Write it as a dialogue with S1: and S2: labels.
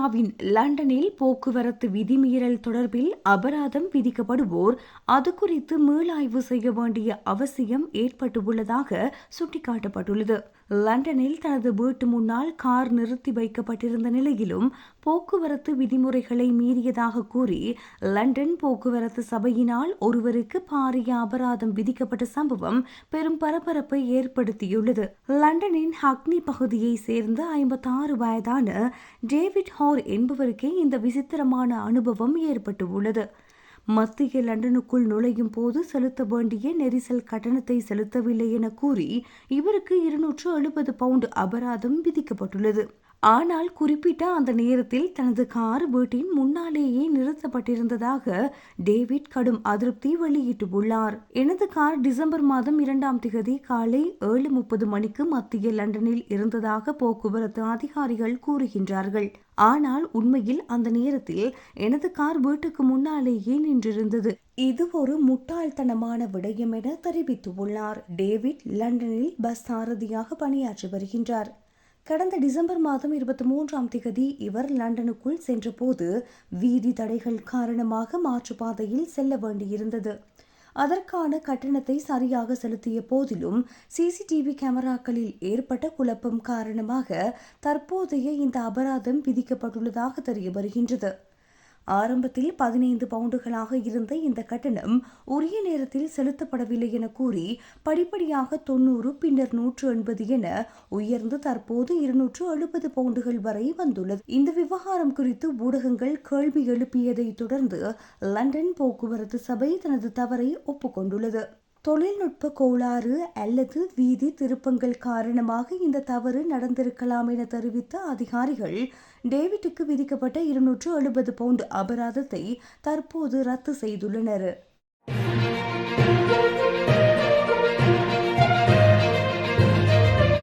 S1: இந்தியாவின் லண்டனில் போக்குவரத்து விதிமீறல் தொடர்பில் அபராதம் விதிக்கப்படுவோர் அது குறித்து மீளாய்வு செய்ய வேண்டிய அவசியம் ஏற்பட்டுள்ளதாக சுட்டிக்காட்டப்பட்டுள்ளது. லண்டனில் தனது வீட்டு முன்னால் கார் நிறுத்தி வைக்கப்பட்டிருந்த நிலையிலும் போக்குவரத்து விதிமுறைகளை மீறியதாக கூறி லண்டன் போக்குவரத்து சபையினால் ஒருவருக்கு பாரிய அபராதம் விதிக்கப்பட்ட சம்பவம் பெரும் பரபரப்பை ஏற்படுத்தியுள்ளது. லண்டனின் ஹக்னி பகுதியை சேர்ந்த ஐம்பத்தாறு வயதான டேவிட் ஹார் என்பவருக்கே இந்த விசித்திரமான அனுபவம் ஏற்பட்டுள்ளது. மத்திய லண்டனுக்குள் நுழையும் போது செலுத்த வேண்டிய நெரிசல் கட்டணத்தை செலுத்தவில்லை என கூறி இவருக்கு இருநூற்று எழுபது பவுண்ட் அபராதம் விதிக்கப்பட்டுள்ளது. ஆனால் குறிப்பிட்ட அந்த நேரத்தில் தனது கார் வீட்டின் முன்னாலேயே நிறுத்தப்பட்டிருந்ததாக டேவிட் கடும் அதிருப்தி வெளியிட்டுள்ளார். எனது கார் டிசம்பர் மாதம் இரண்டாம் திகதி காலை ஏழு முப்பது மணிக்கு மத்திய லண்டனில் இருந்ததாக போக்குவரத்து அதிகாரிகள் கூறுகின்றார்கள். ஆனால் உண்மையில் அந்த நேரத்தில் எனது கார் வீட்டுக்கு முன்னாலேயே நின்றிருந்தது. இது ஒரு முட்டாள்தனமான விடயம் என தெரிவித்துள்ளார். டேவிட் லண்டனில் பஸ் சாரதியாக பணியாற்றி வருகின்றார். கடந்த டிசம்பர் மாதம் இருபத்தி மூன்றாம் திகதி இவர் லண்டனுக்குள் சென்றபோது வீதி தடைகள் காரணமாக மாற்றுப்பாதையில் செல்ல வேண்டியிருந்தது. அதற்கான கட்டணத்தை சரியாக செலுத்திய போதிலும் சிசிடிவி கேமராக்களில் ஏற்பட்ட குழப்பம் காரணமாக தற்போதைய இந்த அபராதம் விதிக்கப்பட்டுள்ளதாக தெரிய வருகின்றது. ஆரம்பத்தில் பதினைந்து பவுண்டுகளாக இருந்த இந்த கட்டணம் உரிய நேரத்தில் செலுத்தப்படவில்லை என கூறி படிப்படியாக தொன்னூறு பின்னர் நூற்று எண்பது என உயர்ந்து தற்போது இருநூற்று எழுபது பவுண்டுகள் வரை வந்துள்ளது. இந்த விவகாரம் குறித்து ஊடகங்கள் கேள்வி எழுப்பியதை தொடர்ந்து லண்டன் போக்குவரத்து சபை தனது தவறை ஒப்புக்கொண்டுள்ளது. தொழில்நுட்ப கோளாறு அல்லது வீதி திருப்பங்கள் காரணமாக இந்த தவறு நடந்திருக்கலாம் என தெரிவித்த அதிகாரிகள் டேவிட்டுக்கு விதிக்கப்பட்ட இருநூற்று எழுபது பவுண்ட் அபராதத்தை தற்போது ரத்து செய்துள்ளனர்.